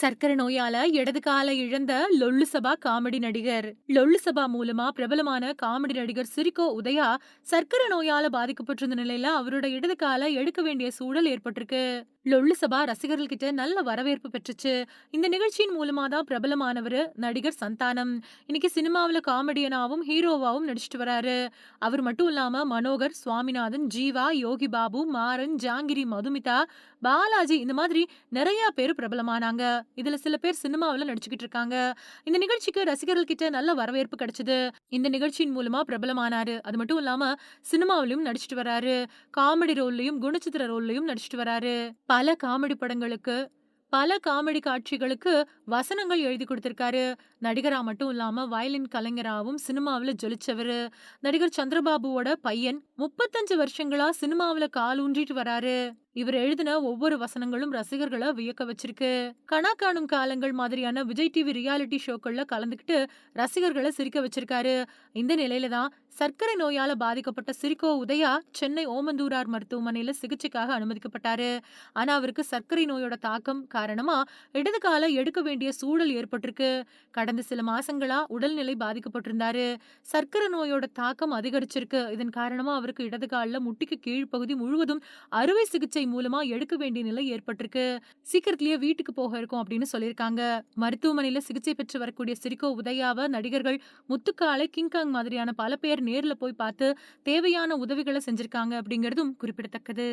சர்க்கரை நோயால இடது காலை இழந்த லொல்லு சபா காமெடி நடிகர். லொல்லு சபா மூலமா பிரபலமான காமெடி நடிகர் சிரிகோ உதயா சர்க்கரை நோயால பாதிக்கப்பட்டிருந்த நிலையில அவரோட இடது காலை எடுக்க வேண்டிய சூழல் ஏற்பட்டிருக்கு. லொல்லு சபா ரசிகர்கள்கிட்ட நல்ல வரவேற்பு பெற்றுச்சு. இந்த நிகழ்ச்சியின் மூலமா தான் பிரபலமானவர் நடிகர் சந்தானம். இன்னைக்கு சினிமாவில் காமெடியனாவும் ஹீரோவாவும் நடிச்சிட்டு வராரு. அவர் மட்டும் இல்லாம மனோகர் சுவாமிநாதன் ஜீவா யோகி பாபு மாறன் ஜாங்கிரி மதுமிதா பாலாஜி இந்த மாதிரி நிறைய பேர் பிரபலமானாங்க. இதுல சில பேர் சினிமாவில் நடிச்சுக்கிட்டு இருக்காங்க. இந்த நிகழ்ச்சிக்கு ரசிகர்கள் கிட்ட நல்ல வரவேற்பு கிடைச்சது. இந்த நிகழ்ச்சியின் மூலமா பிரபலமானாரு. அது மட்டும் இல்லாம சினிமாவிலும் நடிச்சிட்டு வராரு. காமெடி ரோல்லையும் குணச்சித்திர ரோல்லையும் நடிச்சிட்டு வராரு. பல காமெடி படங்களுக்கு பல காமெடி காட்சிகளுக்கு வசனங்கள் எழுதி கொடுத்திருக்காரு. நடிகரா மட்டும் இல்லாம வயலின் கலைஞராவும் சினிமாவில் ஜொலிச்சவரு. நடிகர் சந்திரபாபுவோட பையன் முப்பத்தஞ்சு வருஷங்களா சினிமாவுல கால் ஊன்றிட்டு வராரு. இவர் எழுதின ஒவ்வொரு வசனங்களும் ரசிகர்களை வியக்க வச்சிருக்கு. கணா காணும் காலங்கள் மாதிரியான விஜய் டிவி ரியாலிட்டி ஷோக்கள்ல கலந்துக்கிட்டு ரசிகர்களை சிரிக்க வச்சிருக்காரு. இந்த நிலையில தான் சர்க்கரை நோயால பாதிக்கப்பட்ட சிரிகோ உதயா சென்னை ஓமந்தூரார் மருத்துவமனையில சிகிச்சைக்காக அனுமதிக்கப்பட்டாரு. ஆனா அவருக்கு சர்க்கரை நோயோட தாக்கம் காரணமா இடது கால எடுக்க வேண்டிய சூழல் ஏற்பட்டிருக்கு. கடந்த சில மாசங்களா உடல்நிலை பாதிக்கப்பட்டிருந்தாரு. சர்க்கரை நோயோட தாக்கம் அதிகரிச்சிருக்கு. இதன் காரணமா அவர் அவருக்கு இடது காலில் முட்டிக்கு கீழ்ப்பகுதி முழுவதும் அறுவை சிகிச்சை மூலமா எடுக்க வேண்டிய நிலை ஏற்பட்டிருக்கு. சீக்கிரத்திலேயே வீட்டுக்கு போக இருக்கும் அப்படின்னு சொல்லியிருக்காங்க. மருத்துவமனையில சிகிச்சை பெற்று வரக்கூடிய சிரிகோ உதயாவ நடிகர்கள் முத்துக்காலை கிங்காங் மாதிரியான பல பேர் நேர்ல போய் பார்த்து தேவையான உதவிகளை செஞ்சிருக்காங்க அப்படிங்கிறதும் குறிப்பிடத்தக்கது.